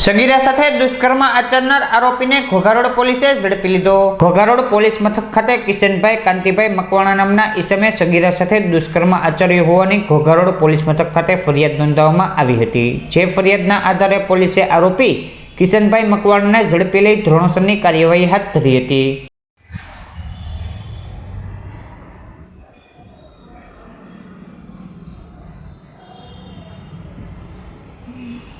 સગીરા સાથે દુષ્કર્મ આચરનાર આરોપીને ઘોઘારોડ પોલીસે ઝડપી લીધો ઘોઘારોડ પોલીસ મથક ખાતે કિશનભાઈ, કાંતિભાઈ મકવાણા નામના ઈસમે સગીરા સાથે દુષ્કર્મ આચર્યો હોવાની ઘોઘારોડ પોલીસ મથક ખાતે ફરિયાદ નોંધાવવામાં આવી હતી જે ફરિયાદના આધારે પોલીસે આરોપી કિશનભાઈ મકવાણાને ઝડપી લઈ ધોરણસરની કાર્યવાહી હાથ ધરી હતી Mm-hmm.